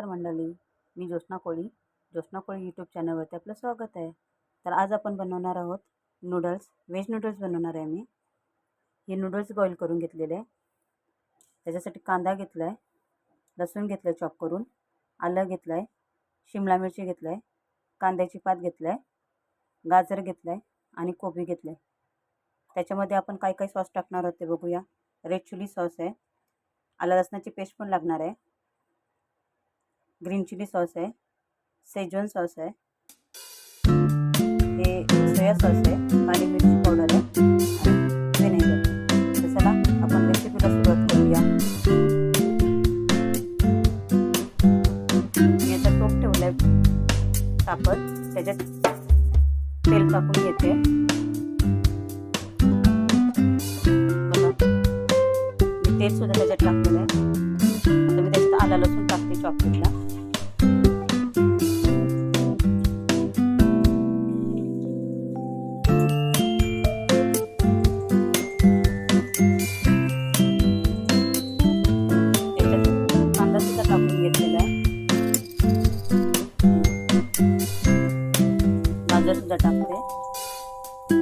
नमस्कार मंडळी मी ज्योत्ना कोळी. ज्योत्ना कोळी यूट्यूब चॅनलवरती आपलं स्वागत आहे. तर आज आपण बनवणार आहोत नूडल्स व्हेज नूडल्स बनवणार आहे मी हे नूडल्स बॉईल करून घेतलेले आहे. त्याच्यासाठी कांदा घेतला आहे लसूण घेतलं आहे चॉप करून आलं घेतलं आहे शिमला मिरची घेतलं आहे कांद्याची पात घेतलं आहे गाजर घेतलं आहे आणि कोबी घेतलं आहे त्याच्यामध्ये आपण काय काय सॉस टाकणार आहोत ते बघूया. रेड चिली सॉस आहे. आला लसणाची पेस्ट पण लागणार आहे. ग्रीन चिली सॉस आहे सेजवान सॉस आहे. हे सोया सॉस आहे काळी मिरची पावडर आहे व्हिनेगर तर चला आपण रेसिपीला सुरुवात करूया. याचा टोप ठेवला आहे तापत त्याच्यात तेल टाकून घेते. मी तेल सुद्धा त्याच्यात टाकलेलं आहे. आता मी त्याच्यात आला लसूण टाकते चॉकलेटला हे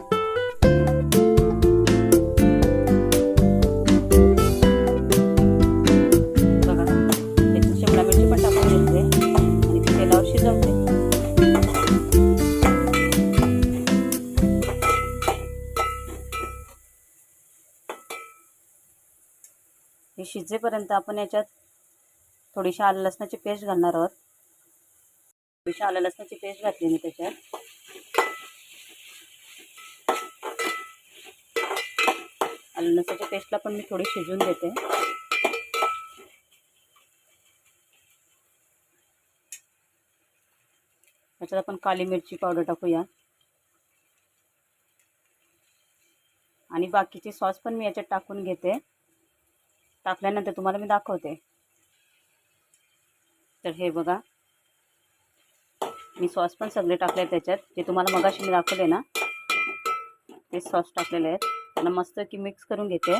शिजेपर्यंत आपण याच्यात थोडीशी आलं लसणाची पेस्ट घालणार आहोत. थोडीशी आलं लसणाची पेस्ट घातली मी त्याच्यात. आलं लसणाच्या पेस्टला पण मी थोडी शिजवून देते. त्याच्यात आपण काली मिरची पावडर टाकूया. आणि बाकीचे सॉस पण मी याच्यात टाकून घेते. टाकल्यानंतर तुम्हाला मी दाखवते. तर हे बघा. मी सॉस पण सगळे टाकले त्याच्यात. जे तुम्हाला मगाशी मी दाखवले ना ते सॉस टाकलेले आहेत. त्यांना मस्त की मिक्स करून घेते.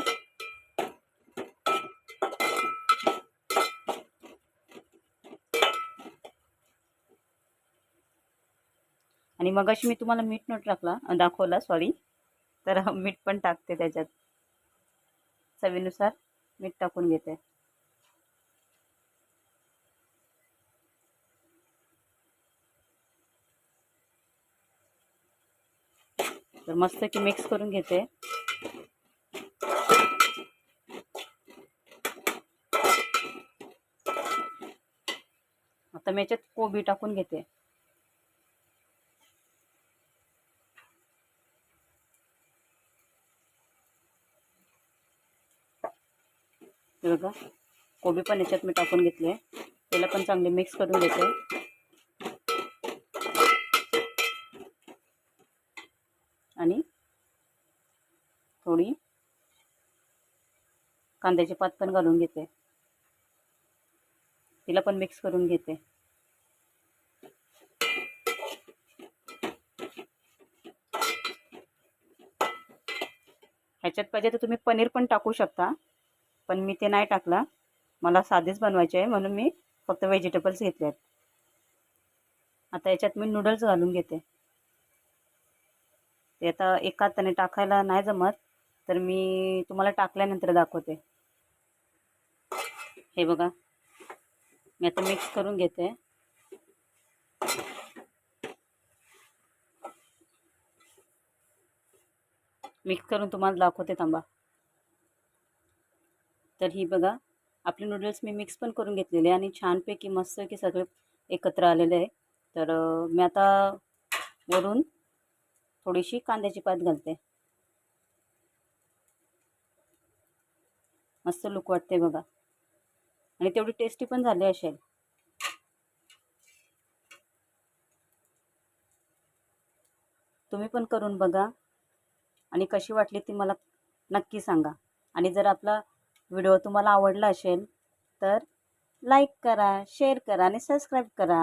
आणि मगाशी मी तुम्हाला मीठ नोट टाकला दाखवला सॉरी तर मीठ पण टाकते त्याच्यात. चवीनुसार मीठ टाकून घेते. तर मस्त की मिक्स करून घेते. आता मी याच्यात कोबी टाकून घेते. बघा कोबी पण याच्यात मी टाकून घेतले त्याला पण चांगले मिक्स करून घेते आणि थोडी. कांद्याची पात पण घालून घेते. तिला पण मिक्स करून घेते. ह्याच्यात पाहिजे तर तुम्ही पनीर पण टाकू शकता. पण मी ते नाही टाकला. मला साधेच बनवायचे आहे म्हणून मी फक्त व्हेजिटेबल्स घेतले आहेत. आता याच्यात मी नूडल्स घालून घेते. ते आता एका हाताने टाकायला नाही जमत. तर मी तुम्हाला टाकल्यानंतर दाखवते. हे बघा. मी आता मिक्स करून घेते. मिक्स करून तुम्हाला दाखवते थांबा. तर ही बघा. आपले नूडल्स मी मिक्स पण करून घेतलेले आणि छानपैकी मस्त की सगळे एकत्र आलेले आहे. तर मी आता वरून थोडीशी कांद्याची पात घालते. मस्त लुक वाटते बघा. आणि तेवढी टेस्टी पण झाली असेल. तुम्ही पण करून बघा. आणि कशी वाटली ती मला नक्की सांगा. आणि जर आपला व्हिडिओ तुम्हाला आवडला असेल तर लाईक करा शेअर करा आणि सबस्क्राईब करा.